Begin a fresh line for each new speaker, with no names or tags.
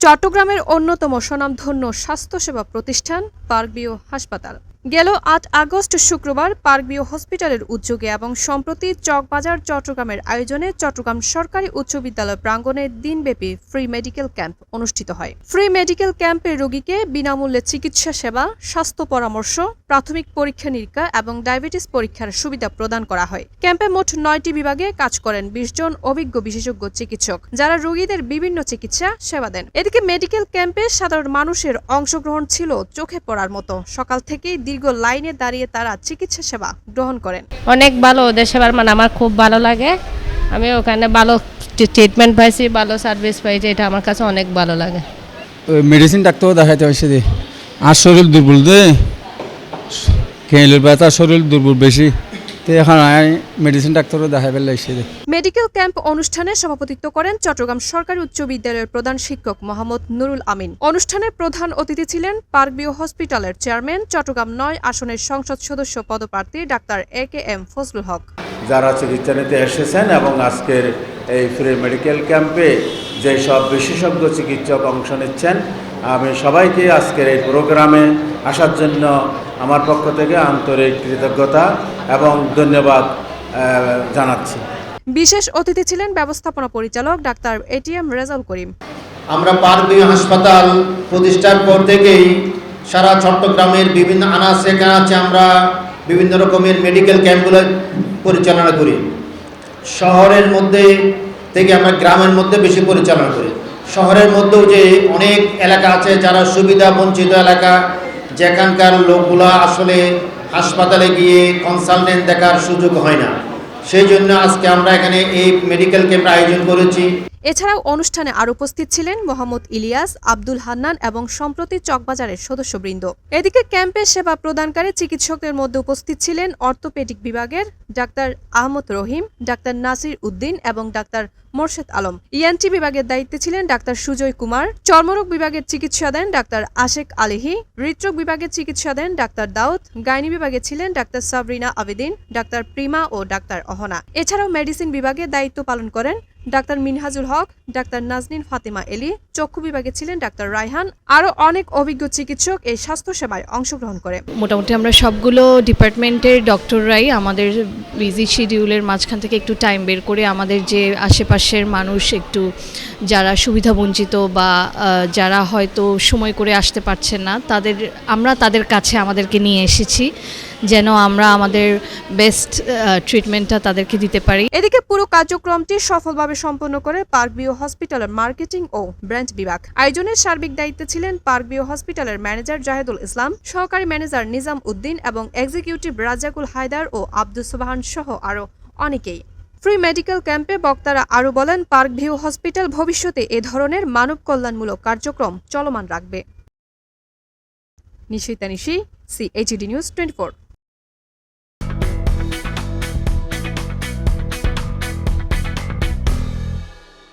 চট্টগ্রামের অন্যতম স্বনামধন্য স্বাস্থ্যসেবা প্রতিষ্ঠান পার্কবিও হাসপাতাল। গেল আট আগস্ট শুক্রবার পার্কবিও হসপিটালের উদ্যোগে এবং সম্প্রতি চকবাজার চট্টগ্রামের আয়োজনে চট্টগ্রাম সরকারি উচ্চ বিদ্যালয় প্রাঙ্গণে দিনব্যাপী ফ্রি মেডিকেল ক্যাম্প অনুষ্ঠিত হয়। ফ্রি মেডিকেল ক্যাম্পে রোগীকে বিনামূল্যে চিকিৎসা সেবা, স্বাস্থ্য পরামর্শ, প্রাথমিক পরীক্ষা নিরীক্ষা এবং ডায়াবেটিস পরীক্ষার সুবিধা প্রদান করা হয়। ক্যাম্পে মোট নয়টি বিভাগে কাজ করেন বিশ জন অভিজ্ঞ বিশেষজ্ঞ চিকিৎসক, যারা রোগীদের বিভিন্ন চিকিৎসা সেবা দেন। এদিকে মেডিকেল ক্যাম্পে সাধারণ মানুষের অংশগ্রহণ ছিল চোখে পড়ার মতো। সকাল থেকেই দীর্ঘ লাইনে দাঁড়িয়ে তারা চিকিৎসা সেবা গ্রহণ করেন।
অনেক ভালো ওদের সেবার মানে আমার খুব ভালো লাগে। আমি ওখানে ভালো ট্রিটমেন্ট পাইছি ভালো সার্ভিস পাইছি এটা আমার কাছে অনেক ভালো লাগে।
ওই মেডিসিন ডাক্তারও দেখাইতে হয়েছে দি আর শরীর দুর্বল দে। খেলের ব্যথা শরীর দুর্বল বেশি। এখন মেডিসিন ডাক্তারও দেখাই ফেলে এসে
মেডিকেল ক্যাম্প অনুষ্ঠানে সভাপতিত্ব করেন চট্টগ্রাম সরকারি উচ্চ বিদ্যালয়ের প্রধান শিক্ষক মোহাম্মদ নুরুল আমিন। অনুষ্ঠানের প্রধান অতিথি ছিলেন পার্কবিও হসপিটালের চেয়ারম্যান চট্টগ্রাম নয় আসনের সংসদ সদস্য পদপ্রার্থী doctor A K M Fazlul Haque.
যারা চিকিৎসা নিতে এসেছেন এবং আজকের এই ফ্রি মেডিকেল ক্যাম্পে যে সব বিশেষজ্ঞ চিকিৎসক অংশ নিচ্ছেন আমি সবাইকে আজকের এই প্রোগ্রামে আসার জন্য আমার পক্ষ থেকে আন্তরিক কৃতজ্ঞতা এবং ধন্যবাদ জানাচ্ছি।
বিশেষ অতিথি ছিলেন ব্যবস্থাপনা পরিচালক ডাক্তার এটিএম রেজাউল করিম।
আমরা পার্কবিও হাসপাতাল প্রতিষ্ঠার পর থেকেই সারা চট্টগ্রামের বিভিন্ন আনাচে কানাচে আমরা বিভিন্ন রকমের মেডিকেল ক্যাম্পগুলো পরিচালনা করি। শহরের মধ্যে থেকে আমরা গ্রামের মধ্যে বেশি পরিচালনা করি। শহরের মধ্যেও যে অনেক এলাকা আছে যারা সুবিধা বঞ্চিত এলাকা, যেখানকার লোকগুলা আসলে হাসপাতালে গিয়ে কনসালটেন্ট দেখার সুযোগ হয় না। সেই জন্য আজকে আমরা এখানে এই মেডিকেল ক্যাম্প আয়োজন করেছি।
এছাড়াও অনুষ্ঠানে আর উপস্থিত ছিলেন মোহাম্মদ ইলিয়াস, আব্দুল হান্নান এবং সম্প্রতি চকবাজারের সদস্যবৃন্দ। এদিকে ক্যাম্পে সেবা প্রদানকারী চিকিৎসকদের মধ্যে উপস্থিত ছিলেন অর্থোপেডিক বিভাগের ডাক্তার আহমদ রহিম, ডাক্তার নাসির উদ্দিন এবং ডাক্তার মোর্শেদ আলম। ইএনটি বিভাগের দায়িত্বে ছিলেন ডাক্তার সুজয় কুমার, চর্মরোগ বিভাগের চিকিৎসা দেন ডাক্তার আশেক আলিহি, হৃদরোগ বিভাগের চিকিৎসা দেন ডাক্তার দাউদ, গাইনি বিভাগে ছিলেন ডাক্তার সাবরিনা আবেদিন, ডাক্তার প্রিমা ও ডাক্তার অহনা। এছাড়াও মেডিসিন বিভাগে দায়িত্ব পালন করেন ডাক্তার মিনহাজুল হক, ডাক্তার নাজনীন ফাতেমা এলি, চক্ষু বিভাগে ছিলেন ডাক্তার রায়হান। আরও অনেক অভিজ্ঞ চিকিৎসক এই স্বাস্থ্য সেবায় অংশগ্রহণ করে।
মোটামুটি আমরা সবগুলো ডিপার্টমেন্টের ডক্টররাই আমাদের বিজি শিডিউলের মাঝখান থেকে একটু টাইম বের করে আমাদের যে আশেপাশের মানুষ একটু যারা সুবিধাবঞ্চিত বা যারা হয়তো সময় করে আসতে পারছেন না, তাদের, আমরা তাদের কাছে আমাদেরকে নিয়ে এসেছি। যেন আমরা আমাদের বেস্ট ট্রিটমেন্টটা তাদেরকে দিতে পারি।
এদিকে পুরো কার্যক্রমটি সফলভাবে সম্পন্ন করে পার্ক বিও হসপিটালের মার্কেটিং ও ব্র্যান্ড বিভাগ। আয়োজনের সার্বিক দায়িত্বে ছিলেন পার্ক বিও হসপিটালের ম্যানেজার জাহেদুল ইসলাম, সহকারী ম্যানেজার নিজাম উদ্দিন এবং এক্সিকিউটিভ রাজাকুল হায়দার ও আব্দুল সোবাহান সহ আরও অনেকেই। ফ্রি মেডিকেল ক্যাম্পে বক্তারা আরও বলেন পার্ক ভিউ হসপিটাল ভবিষ্যতে এ ধরনের মানব কল্যাণমূলক কার্যক্রম চলমান রাখবে। Nishita Nishi C HD news twenty